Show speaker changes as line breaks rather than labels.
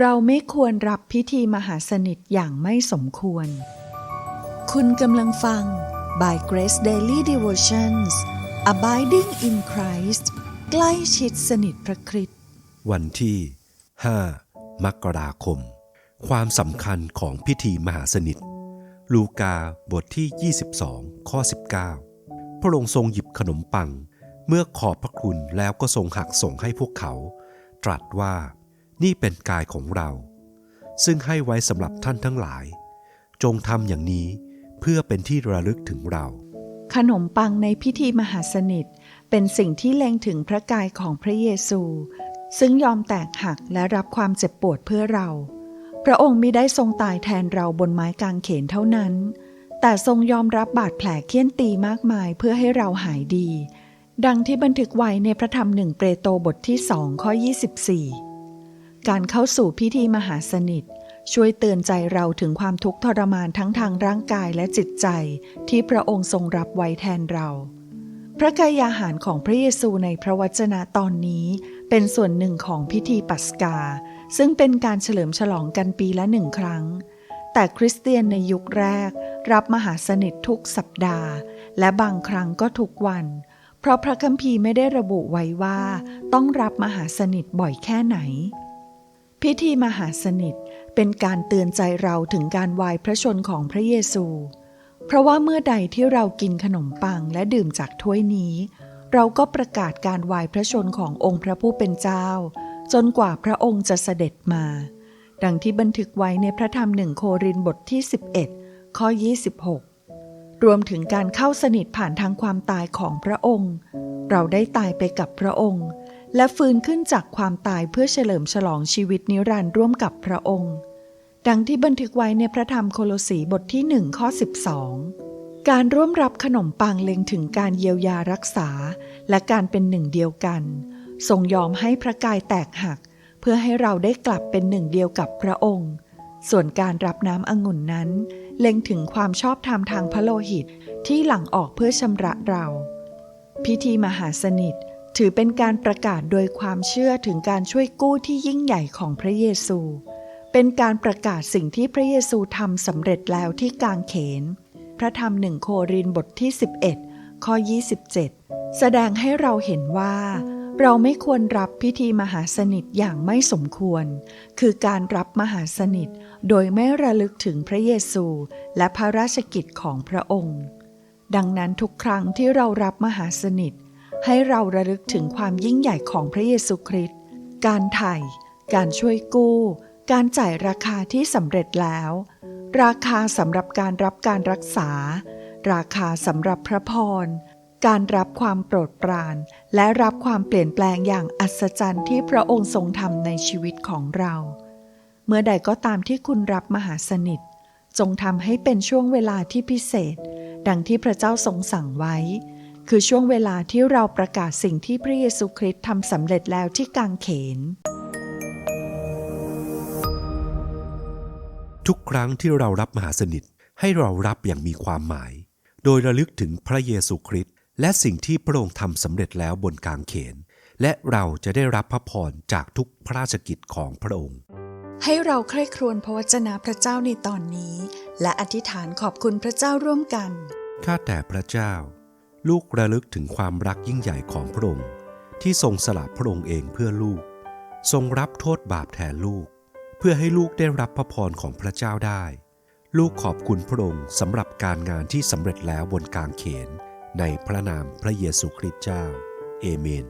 เราไม่ควรรับพิธีมหาสนิทอย่างไม่สมควร คุณกำลังฟัง by Grace Daily Devotions Abiding in Christ ใกล้ชิดสนิทพระคริสต์
วันที่ 5 มกราคม ความสำคัญของพิธีมหาสนิท ลูกาบทที่ 22 ข้อ 19 พระองค์ทรงหยิบขนมปัง เมื่อขอบพระคุณแล้วก็ทรงหักส่งให้พวกเขา ตรัสว่า นี่เป็นกายของเรา ซึ่งให้ไว้สำหรับท่านทั้งหลาย จงทำอย่างนี้เพื่อเป็นที่ระลึกถึงเรา
ขนมปังในพิธีมหาสนิท เป็นสิ่งที่เล็งถึงพระกายของพระเยซู ซึ่งยอมแตกหักและรับความเจ็บปวดเพื่อเรา พระองค์มิได้ทรงตายแทนเราบนไม้กางเขนเท่านั้น แต่ทรงยอมรับบาดแผลเคี่ยนตีมากมายเพื่อให้เราหายดีดังที่บันทึกไว้ในพระธรรมหนึ่งเปโตรบทที่สองข้อ 24 การเข้าสู่พิธีมหาสนิท ช่วยเตือนใจเราถึงความทุกข์ทรมานทั้งทางร่างกายและจิตใจ ที่พระองค์ทรงรับไว้แทนเรา พระกายอาหารของพระเยซูในพระวจนะตอนนี้เป็นส่วนหนึ่งของพิธีปัสกา ซึ่งเป็นการเฉลิมฉลองกันปีละหนึ่งครั้ง แต่คริสเตียนในยุคแรก รับมหาสนิททุกสัปดาห์ และบางครั้งก็ทุกวันเพราะพระคัมภีร์ไม่ได้ระบุไว้ว่า ต้องรับมหาสนิทบ่อยแค่ไหน พิธีมหาสนิทเป็นการเตือนใจเราถึงการวายพระชนของพระเยซู เพราะว่าเมื่อใดที่เรากินขนมปังและดื่มจากถ้วยนี้ เราก็ประกาศการวายพระชนขององค์พระผู้เป็นเจ้า จนกว่าพระองค์จะเสด็จมา ดังที่บันทึกไว้ในพระธรรมหนึ่งโครินบทที่ 11 ข้อ 26 รวมถึงการเข้าสนิทผ่านทางความตายของพระองค์ เราได้ตายไปกับพระองค์ และฟื้นขึ้นจากความตายเพื่อเฉลิมฉลองชีวิตนิรันดร์ร่วมกับพระองค์ ดังที่บันทึกไว้ในพระธรรมโคโลสีบทที่หนึ่งข้อ 12 การร่วมรับขนมปังเล็งถึงการเยียวยารักษา และการเป็นหนึ่งเดียวกัน ทรงยอมให้พระกายแตกหัก เพื่อให้เราได้กลับเป็นหนึ่งเดียวกับพระองค์ ส่วนการรับน้ำองุ่นนั้น เล็งถึงความชอบธรรมทางพระโลหิตที่หลั่งออกเพื่อชำระเรา พิธีมหาสนิท ถือเป็นการประกาศโดยความเชื่อถึงการช่วยกู้ที่ยิ่งใหญ่ของพระเยซู เป็นการประกาศสิ่งที่พระเยซูทำสำเร็จแล้วที่กางเขน พระธรรมหนึ่งโครินธ์บทที่ 11 ข้อ 27 แสดงให้เราเห็นว่า เราไม่ควรรับพิธีมหาสนิทอย่างไม่สมควร คือการรับมหาสนิทโดยไม่ระลึกถึงพระเยซูและพระราชกิจของพระองค์ ดังนั้นทุกครั้งที่เรารับมหาสนิท ให้เราระลึกถึงความยิ่งใหญ่ของพระเยซูคริสต์ การไถ่ การช่วยกู้ การจ่ายราคาที่สำเร็จแล้ว ราคาสำหรับการรับการรักษา ราคาสำหรับพระพร การรับความโปรดปราน และรับความเปลี่ยนแปลงอย่างอัศจรรย์ที่พระองค์ทรงทำในชีวิตของเรา เมื่อใดก็ตามที่คุณรับมหาสนิท จงทำให้เป็นช่วงเวลาที่พิเศษ ดังที่พระเจ้าทรงสั่งไว้ คือช่วงเวลาที่เราประกาศสิ่งที่พระเยซูคริสต์ทำสำเร็จแล้วที่กางเขน
ทุกครั้งที่เรารับมหาสนิทให้เรารับอย่างมีความหมาย โดยระลึกถึงพระเยซูคริสต์และสิ่งที่พระองค์ทำสำเร็จแล้วบนกางเขน และเราจะได้รับพระพรจากทุกพระราชกิจของพระองค์
ให้เราใคร่ครวญพระวจนะพระเจ้าในตอนนี้ และอธิษฐานขอบคุณพระเจ้าร่วมกัน
ข้าแต่พระเจ้า ลูกระลึกถึงความรักยิ่งใหญ่ของพระองค์ ที่ทรงสละพระองค์เองเพื่อลูก ทรงรับโทษบาปแทนลูก เพื่อให้ลูกได้รับพระพรของพระเจ้าได้ ลูกขอบคุณพระองค์สำหรับการงานที่สำเร็จแล้วบนกางเขน ในพระนามพระเยซูคริสต์เจ้า เอเมน